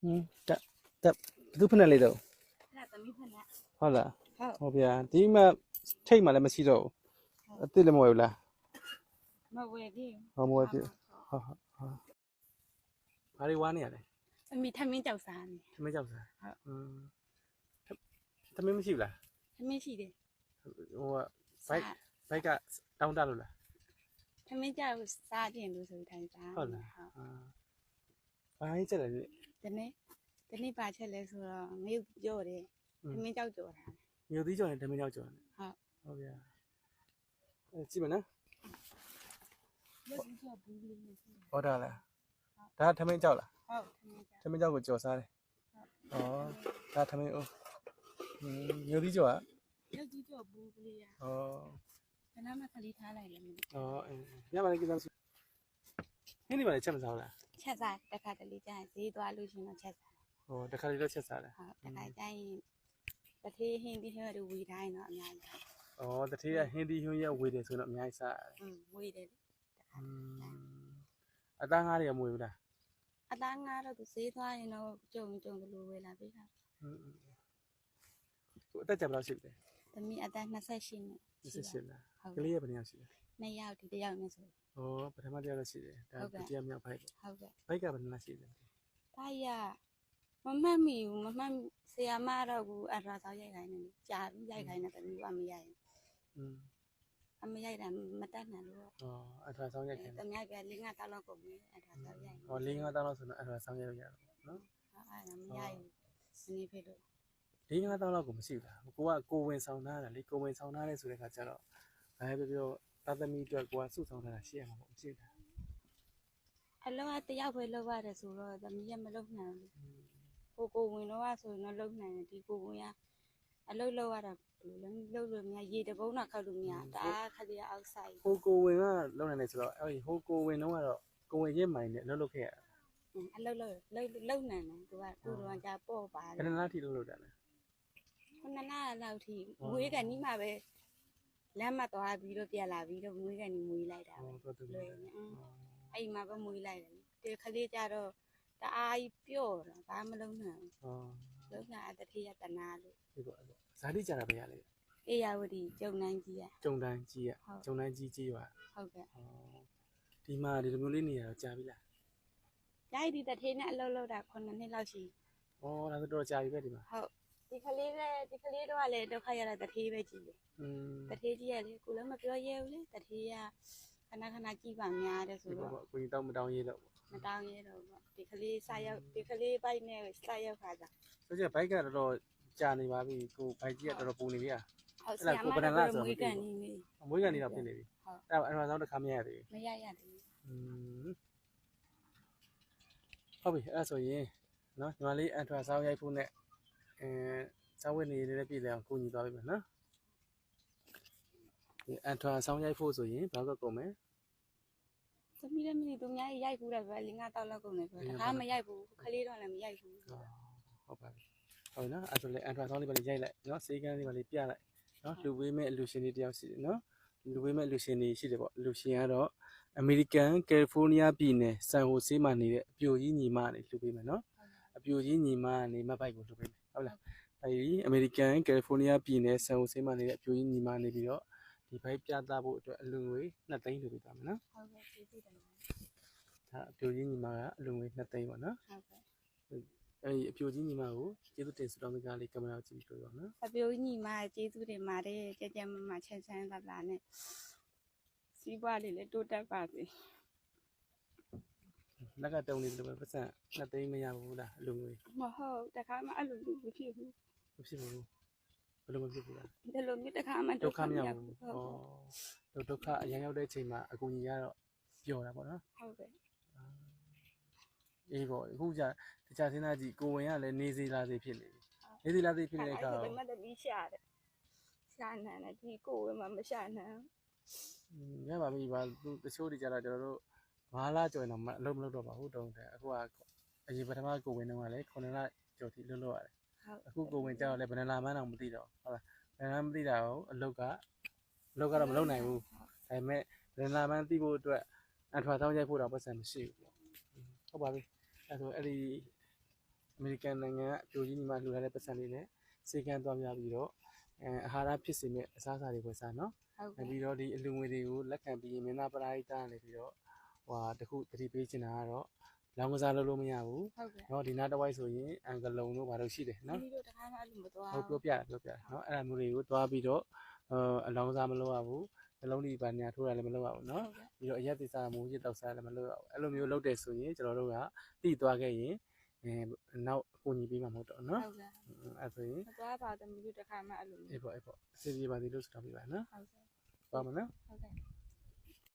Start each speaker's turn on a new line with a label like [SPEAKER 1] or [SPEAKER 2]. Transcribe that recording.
[SPEAKER 1] ဟင်းတက်တက်ဘယ်သူဖက်နဲ့လေးတော့
[SPEAKER 2] အဲ့ဒါသမီးဖက်နဲ့
[SPEAKER 1] ဟုတ်လား
[SPEAKER 2] ဟုတ်
[SPEAKER 1] ဟုတ်ဗျာဒီမှာထိတ်မှလည်းမရှိတော့ဘူးအစ်စ်လည်းမဝယ်ဘူးလား
[SPEAKER 2] မဝယ်သေး
[SPEAKER 1] ဟောမဝယ်ပြဟုတ်ဟုတ်ဟုတ်ဘာတွေဝါနေရလဲ
[SPEAKER 2] သမီးထမင်းကြောက်စားနေ
[SPEAKER 1] သမင်းကြောက်စား
[SPEAKER 2] ဟုတ်
[SPEAKER 1] อืมသမင်းမရှိဘူးလား
[SPEAKER 2] ထမင်းရှိတယ်
[SPEAKER 1] ဟိုကဘိုက်ဘိုက်ကတောင်းတလို့လား
[SPEAKER 2] ထမင်းကြောက်စားခြင်းလို့ဆိုထိုင်စား
[SPEAKER 1] ဟုတ်လား
[SPEAKER 2] ဟုတ်
[SPEAKER 1] အာဘာကြီးချက်လဲ ဒီ
[SPEAKER 2] ဒီနေ့ဒီနေ့ပါချက်လဲဆိုတော့ငရုတ်ကြော့တယ်ထမင်းကြောက်ကြော်တာ
[SPEAKER 1] မြို့သီးကြော်နဲ့သမင်းကြောက်ကြော်နဲ့
[SPEAKER 2] ဟုတ်
[SPEAKER 1] ဟုတ်ဗျာအဲကြည့်မနော်
[SPEAKER 2] ရုပ်ကြော့ဘူးလေးနဲ့ဆို
[SPEAKER 1] ဟောတာလားဒါကသမင်းကြောက်လား
[SPEAKER 2] ဟုတ်ထမင်းကြောက်
[SPEAKER 1] သမင်းကြောက်ကိုကြော်စားတယ်ဩဒါသမင်းအိုးဟင်းမြို့သီးကြော်က
[SPEAKER 2] ရုပ်ကြီးကြော့ဘူးကလေးอ่ะ
[SPEAKER 1] ဩ
[SPEAKER 2] ခဏမှခလေးထားလိုက်လည်းမသိ
[SPEAKER 1] ဩအဲညမလေးကိစ္စ ညနေပိုင်းလည်းချက်မစားဘူးလား
[SPEAKER 2] ချက်စားတစ်ခါတလေကျရင်ဈေးသွားလို့ရှိရင်တော့ချက်စား
[SPEAKER 1] ဟိုတစ်ခါတလေတော့ချက်စားလား
[SPEAKER 2] ဟုတ်တစ်ခါကျရင်တထေးဟင်းဒီဟင်းတို့ဝေတိုင်းတော့အများကြီး
[SPEAKER 1] ဩတထေးကဟင်းဒီဟင်းရဲ့ဝေတယ်ဆိုတော့အများကြီးစားရတယ်
[SPEAKER 2] อืมဝေတယ်လေ
[SPEAKER 1] တစ်ခါအသားငါးတွေကမဝေဘူးလား
[SPEAKER 2] အသားငါးတော့သူဈေးသွားရင်တော့ကြုံကြုံသလိုဝေလာပြီ
[SPEAKER 1] လားဟုတ်အသက်ကြဘယ်လောက်ရှိလဲ
[SPEAKER 2] သမီးအသက်28နှစ်
[SPEAKER 1] 28လားကလေးရဘယ်နှစ်ယောက်ရှိလဲ
[SPEAKER 2] နှစ်ယောက်ဒီတစ်ယောက်နဲ့ဆို
[SPEAKER 1] ဩပထမတစ်ယောက်တော့ရှိတယ်ဒါ
[SPEAKER 2] ဟုတ်ကဲ့
[SPEAKER 1] ဒုတိယမြောက်ဖိုက်ပေါ့
[SPEAKER 2] ဟုတ်ကဲ့
[SPEAKER 1] ဖိုက်ကဘယ်နှစ်လားရှိလဲ
[SPEAKER 2] ဒါရမမှတ်မိဘူးမမှတ်ဆရာမတော့ဘူးအထာဆောက်ရိုက်ခိုင်းတယ်လေကြာပြီးရိုက်ခိုင်းတယ်သမီးကမရိုက်ဘူး
[SPEAKER 1] อืม
[SPEAKER 2] အမရိုက်တာမတတ်နိုင်လို့
[SPEAKER 1] ဩအထွာဆောင်ရိုက်ခင်
[SPEAKER 2] သမီးကလေးငါတောက်လောက်ကုန်ပြီအထာဆောက်ရိုက်
[SPEAKER 1] ဟော၄၅တောင်းလောက်ဆိုတော့အထွာဆောင်ရိုက်လို့ရတယ်နော်
[SPEAKER 2] အဲ့ဒါမရိုက်ဘူးနေဖြစ်လို့
[SPEAKER 1] ၄၅တောင်းလောက်ကိုမရှိဘူးလားကိုကကိုဝင်ဆောင်ထားတာလေကိုဝင်ဆောင်ထားတယ်ဆိုတဲ့ခါကျတော့ဘာပဲပြော ပြောသာသမီအတွက်ကိုကစုဆောင်ထားတာရှိရမှာပေါ့မရှိဘူးလား
[SPEAKER 2] အလောကတယောက်ပဲလောက်ရတယ်ဆိုတော့သမီးကမလုံနိုင်ဘူးကိုကိုဝင်တော့ဆိုရင်တော့လုံနိုင်တယ်ဒီကိုဝင်ကအလုတ်လောက်ရတာဘယ်လိုလဲလုံလို့မရရေတကုန်းတော့ခောက်လို့မရတအားခလေးအောက်ဆိုင်
[SPEAKER 1] ဟိုကိုဝင်ကလုံနိုင်တယ်ဆိုတော့အဲ့ဒီဟိုကိုဝင်တော့ကတော့ကိုဝင်ရင်းမိုင်နဲ့လှုပ်လှုပ်ခဲ့ရတာ
[SPEAKER 2] အလုတ်လောက်လုံလုံနိုင်တယ်သူကသူတော့ကြာပေါ့ပါ
[SPEAKER 1] ဘယ်နှလားထိလှုပ်လှုပ်တာလဲ
[SPEAKER 2] ခုနနာလောက်ထိမွေးကနီးမှပဲ လမ်းမသွားပြီးတော့ပြန်လာပြီးတော့မွေးကန်ကြီးမွေးလိုက်တာပဲ
[SPEAKER 1] ဟုတ်တယ်
[SPEAKER 2] လေအဲ့မှာပဲမွေးလိုက်တယ်ဒီခလေးကြတော့တအားကြီးပျော့တော့ဘာမလုံးနိုင်ဘူး
[SPEAKER 1] ဟုတ်
[SPEAKER 2] လုံးနိုင်အတတိယတနာလို့
[SPEAKER 1] ဒီကောဇာတိကြတာပဲရလေ
[SPEAKER 2] အေယာဝတီကျုံတန်းကြီးရ
[SPEAKER 1] ကျုံတန်းကြီးရကျုံတန်းကြီးကြီးရ
[SPEAKER 2] ဟုတ်ကဲ့
[SPEAKER 1] ဒီမှာဒီလိုမျိုးလေးနေရတော့ကြာပြီလား
[SPEAKER 2] ကြာပြီတထေးနဲ့အလုပ်လုပ်တာ9နှစ်လောက်ရှိ
[SPEAKER 1] ဩဒါဆိုတော့ကြာပြီပဲဒီမှာ
[SPEAKER 2] ဟုတ် ဒီကလေးနဲ့ဒီကလေးတော့လည်းဒုက္ခရတာတထေးပဲကြည့်တယ်တထေးကြီးရလေကိုလည်းမပြောရဲဘူးလေတထေးကခဏခဏကြည့်ပါများတယ်ဆိုတော့
[SPEAKER 1] ကိုကြီးတောင်းမတောင်းရဲတော့
[SPEAKER 2] မတောင်းရဲတော့ပေါ့ဒီကလေးစရောက်ဒီကလေးဘိုက်နဲ့စရောက်ခါကြ
[SPEAKER 1] ဆိုကြဘိုက်ကတော့တော့ကြာနေပါပြီကိုဘိုက်ကြီးကတော်တော်ပူနေပြီ
[SPEAKER 2] ဟုတ်ဆရာမ
[SPEAKER 1] က
[SPEAKER 2] မွေးကန်နေပြီ
[SPEAKER 1] မွေးကန်နေတော့ဖြစ်နေပြီအဲ့အဲ့တော့တစ်ခါမရရသေးဘူး
[SPEAKER 2] မရရသေးဘူး
[SPEAKER 1] ဟုတ်ပြီအဲ့ဆိုရင်နော်ညီမလေးအန်ထရာဆောင်းရိုက်ဖို့နဲ့ အဲစောင်းဝတ်နေလေးနဲ့ပြည်လဲအောင်ကိုညီသွားပြီမယ်နော်ဒီအန်ထွာဆောင်းရိုက်ဖို့ဆိုရင်ဘာကကုန်မယ်
[SPEAKER 2] သမီးလည်းမသိသူများကြီးရိုက်ဘူးတယ်ပဲလင်းငါတောက်လောက်ကုန်တယ်ပဲတခါမရိုက်ဘူးခလေးတော့လည်းမရိုက်ဘူး
[SPEAKER 1] ဟုတ်ပါပြီဟုတ်နော်အဲ့ဒါဆိုလေအန်ထွာဆောင်းလေးပါလေးရိုက်လိုက်နော်စေကန်းလေးပါလေးပြလိုက်နော်လူဝေးမဲ့အလူရှင်လေးတယောက်ရှိတယ်နော်လူဝေးမဲ့အလူရှင်လေးရှိတယ်ပေါ့အလူရှင်ကတော့အမေရိကန်ကယ်လီဖိုးနီးယားပြည်နယ်ဆန်ဟိုဆေးမှာနေတဲ့အပြိုကြီးညီမနေလူပေးမယ်နော်အပြိုကြီးညီမကနေမတ်ဘိုက်ကိုလုပ်ပေးမယ် ဟုတ်လားအဲဒီအမေရိကန်ကယ်လီဖိုးနီးယားပြည်နယ်ဆန်ဟိုဆေးမှာနေတဲ့အပြိုကြီးညီမနေပြီးတော့ဒီဘိုက်ပြသဖို့အတွက်အလူငွေ2သိန်းလုပ်ပေးသွားမယ်နော်
[SPEAKER 2] ဟုတ်ကဲ့ကျေးဇူးတင်ပါတယ်
[SPEAKER 1] ဒါအပြိုကြီးညီမကအလူငွေ2သိန်းပေါ့နော်
[SPEAKER 2] ဟုတ်ကဲ့
[SPEAKER 1] အဲဒီအပြိုကြီးညီမကိုကျေးဇူးတင်ဆုတောင်းပေးကြလေးကင်မရာကိုကြည့်ပြီးပြောရအောင်နော်
[SPEAKER 2] အပြိုညီမကျေးဇူးတင်ပါတယ်ကြကြမမချက်ချမ်းသာသာနဲ့စီးပွားလေးလည်းတိုးတက်ပါစေ
[SPEAKER 1] လက်ကတုံနေတယ်ပဲပတ်စံ2သိန်းမရဘူးလားအလူငွေ
[SPEAKER 2] မဟုတ်တခါမှအဲ့လိုမဖြစ်ဘူး
[SPEAKER 1] မဖြစ်ဘူးဘယ်လိုမဖြစ်ဘူးလား
[SPEAKER 2] ဒီလိုမျိုးတခါမှ
[SPEAKER 1] ဒုက္ခမရောက်ဘူး
[SPEAKER 2] ဟုတ်
[SPEAKER 1] ဩဒုက္ခအရင်ရောက်တဲ့အချိန်မှာအကူကြီးရတော့ပျော်တာပေါ့နော်
[SPEAKER 2] ဟုတ်ကဲ့
[SPEAKER 1] အေးပေါ့အခုじゃတခြားစဉ်းစားကြည့်ကိုဝင်ကလည်းနေစီလာစီဖြစ်နေပြီနေစီလာစီဖြစ်နေတဲ့အခါ
[SPEAKER 2] အဲ့ဒါမတမီးရှာတယ်ရှာနန်းတယ်ဒီကိုယ်ဝယ်မှမရှာနန်း
[SPEAKER 1] อืมရပါပြီပါသူတချို့တွေကြတော့ကျွန်တော်တို့ ၅လကျော်ရင်တော့မအလုပ်မလုပ်တော့ပါဘူးတုံးတယ်အခုကအရင်ပထမကိုဝင်တော့ကလည်း9လကျော်ထိလွတ်လွတ်ရတယ်
[SPEAKER 2] ဟုတ်
[SPEAKER 1] အခုကိုဝင်ကြတော့လည်းဘယ်နှလမှန်းတော့မသိတော့ဟုတ်လားဘယ်နှလမသိတာကိုအလုပ်ကအလုပ်ကတော့မလုပ်နိုင်ဘူးဒါပေမဲ့ဘယ်နှလမှန်းသိဖို့အတွက်အထွာထောင်းရိုက်ဖို့တော့ပတ်စံမရှိဘူးပေါ့ဟုတ်ပါပြီအဲဆိုအဲ့ဒီအမေရိကန်နိုင်ငံကအပြိုကြီးညီမလှူထားတဲ့ပတ်စံလေးနဲ့စေကန်းသွားပြပြီးတော့အဲအာဟာရဖြစ်စေမဲ့အစားအစာတွေဝယ်စားနော်
[SPEAKER 2] ဟုတ်။ကဲ့
[SPEAKER 1] ပြီးတော့ဒီအလူငွေတွေကိုလက်ခံပြီးရင်မင်းသားပရိသတ်ကနေပြီးတော့ ဟိုဟာတခုတတိပေးချင်တာကတော့လောင်းကစားလုပ်လို့မရဘူး
[SPEAKER 2] ဟုတ်ကဲ့။
[SPEAKER 1] နော်ဒီနားတစ်ဝိုက်ဆိုရင်အန်ကလုံတို့ဘာလို့ရှိတယ်နော်
[SPEAKER 2] ဒီလိုတခါမှအဲ့လိုမသွား။
[SPEAKER 1] ဟုတ်ပြောပြတာပြောပြတာနော်အဲ့ဒါမျိုးတွေကိုတွားပြီးတော့အလောင်းစားမလုပ်ရဘူး။နှလုံးဒီပါညာထိုးတာလည်းမလုပ်ရဘူးနော်
[SPEAKER 2] ဟုတ်ကဲ့။
[SPEAKER 1] ပြီးတော့အရက်သစ္စာမူရစ်တောက်စားလည်းမလုပ်ရဘူး။အဲ့လိုမျိုးလုပ်တယ်ဆိုရင်ကျွန်တော်တို့ကတိသွားခဲ့ရင်အဲနောက်အကူညီပေးမှာမဟုတ်တော့နော်
[SPEAKER 2] ဟုတ်ကဲ့။
[SPEAKER 1] အဲ့ဆိုရင်
[SPEAKER 2] မသွားပါသမီးတို့တခါမှအဲ့လိုမ
[SPEAKER 1] အေးပေါ့အေးပေါ့အစီအပြေပါသေးလို့စတောင်းပြပါနော်
[SPEAKER 2] ဟုတ်ကဲ့။
[SPEAKER 1] ပါမနော်
[SPEAKER 2] ဟုတ်ကဲ့